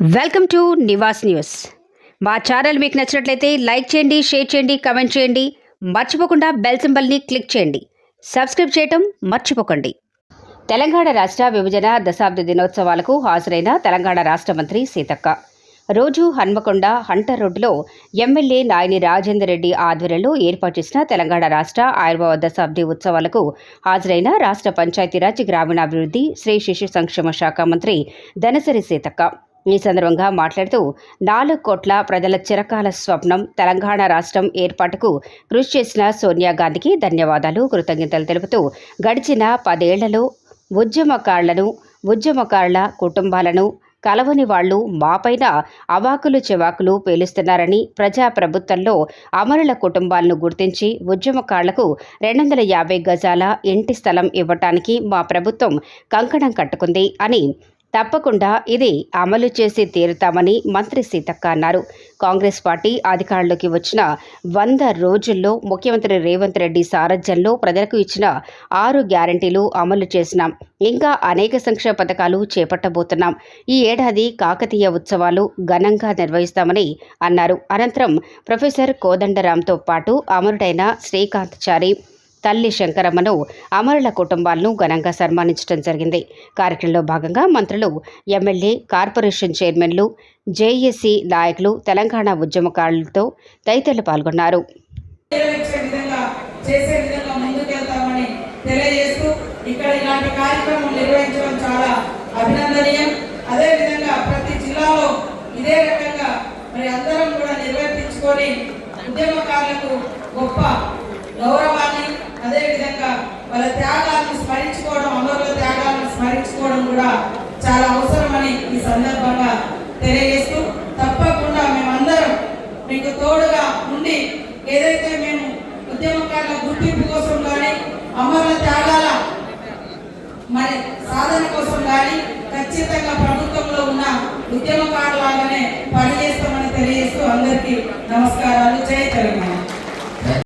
Welcome to Nivas news. మా channel మీకు నచ్చినట్లయితే లైక్ చేయండి షేర్ చేయండి కమెంట్ చేయండి. మర్చిపోకుండా బెల్ సింబల్ని క్లిక్ చేయండి. సబ్స్క్రైబ్ చేయటం మర్చిపోకండి. తెలంగాణ రాష్ట్ర విభజన దశాబ్ది దినోత్సవాలకు హాజరైన తెలంగాణ రాష్ట్ర మంత్రి సీతక్క. రోజు హన్మకొండ హంటర్ రోడ్డులో ఎమ్మెల్యే నాయని రాజేందర్ రెడ్డి ఆధ్వర్యంలో ఏర్పాటు చేసిన తెలంగాణ రాష్ట్ర ఆయుర్వేద దశాబ్ది ఉత్సవాలకు హాజరైన రాష్ట్ర పంచాయతీరాజ్ గ్రామీణాభివృద్ధి శ్రీ శిశు సంక్షేమ శాఖ మంత్రి ధనసరి సీతక్క. ఈ సందర్భంగా మాట్లాడుతూ నాలుగు కోట్ల ప్రజల చిరకాల స్వప్నం తెలంగాణ రాష్ట్రం ఏర్పాటుకు కృషి చేసిన సోనియా గాంధీకి ధన్యవాదాలు. కృతజ్ఞతలు తెలుపుతూ గడిచిన పదేళ్ళలో ఉద్యమకారులను ఉద్యమకారుల కుటుంబాలను కలవని వాళ్ళు మాపైన అవాకులు చెవాకులు పేలుస్తున్నారని ప్రజాప్రభుత్వంలో అమరుల కుటుంబాలను గుర్తించి ఉద్యమకారులకు రెండు వందల యాభై గజాల ఇంటి స్థలం ఇవ్వటానికి మా ప్రభుత్వం కంకణం కట్టుకుంది అని తప్పకుండా ఇది అమలు చేసి తీరుతామని మంత్రి సీతక్క అన్నారు. కాంగ్రెస్ పార్టీ అధికారంలోకి వచ్చిన వంద రోజుల్లో ముఖ్యమంత్రి రేవంత్ రెడ్డి సారథ్యంలో ప్రజలకు ఇచ్చిన ఆరు గ్యారంటీలు అమలు చేసినాం. ఇంకా అనేక సంక్షేమ పథకాలు చేపట్టబోతున్నాం. ఈ ఏడాది కాకతీయ ఉత్సవాలు ఘనంగా నిర్వహిస్తామని అన్నారు. అనంతరం ప్రొఫెసర్ కోదండరాంతో పాటు అమరుడైన శ్రీకాంత్ చారి తల్లి శంకరమ్మను అమరుల కుటుంబాలను ఘనంగా సన్మానించడం జరిగింది. కార్యక్రమంలో భాగంగా మంత్రులు ఎమ్మెల్యే కార్పొరేషన్ చైర్మన్లు జేఏసీ నాయకులు తెలంగాణ ఉద్యమకారులతో తదితరులు పాల్గొన్నారు. ఇక్కడ ఇలాంటి కార్యక్రమం నిర్వహించడం చాలా అభినందనీయం ప్రతి జిల్లాలో ఇదే రకంగా మరి అందరం కూడా నిర్వర్తించుకొని ఉద్యమకారులకు గొప్ప కూడా చాలా అవసరమని ఈ సందర్భంగా తెలియజేస్తూ తప్పకుండా మేమందరం మీకు తోడుగా ఉండి ఏదైతే మేము ఉద్యమకారుల గుర్తింపు కోసం కానీ అమరుల త్యాగాల మరి సాధన కోసం కానీ ఖచ్చితంగా ప్రభుత్వంలో ఉన్న ఉద్యమకారులాగానే పనిచేస్తామని తెలియజేస్తూ అందరికీ నమస్కారాలు. జయ తెలంగాణ.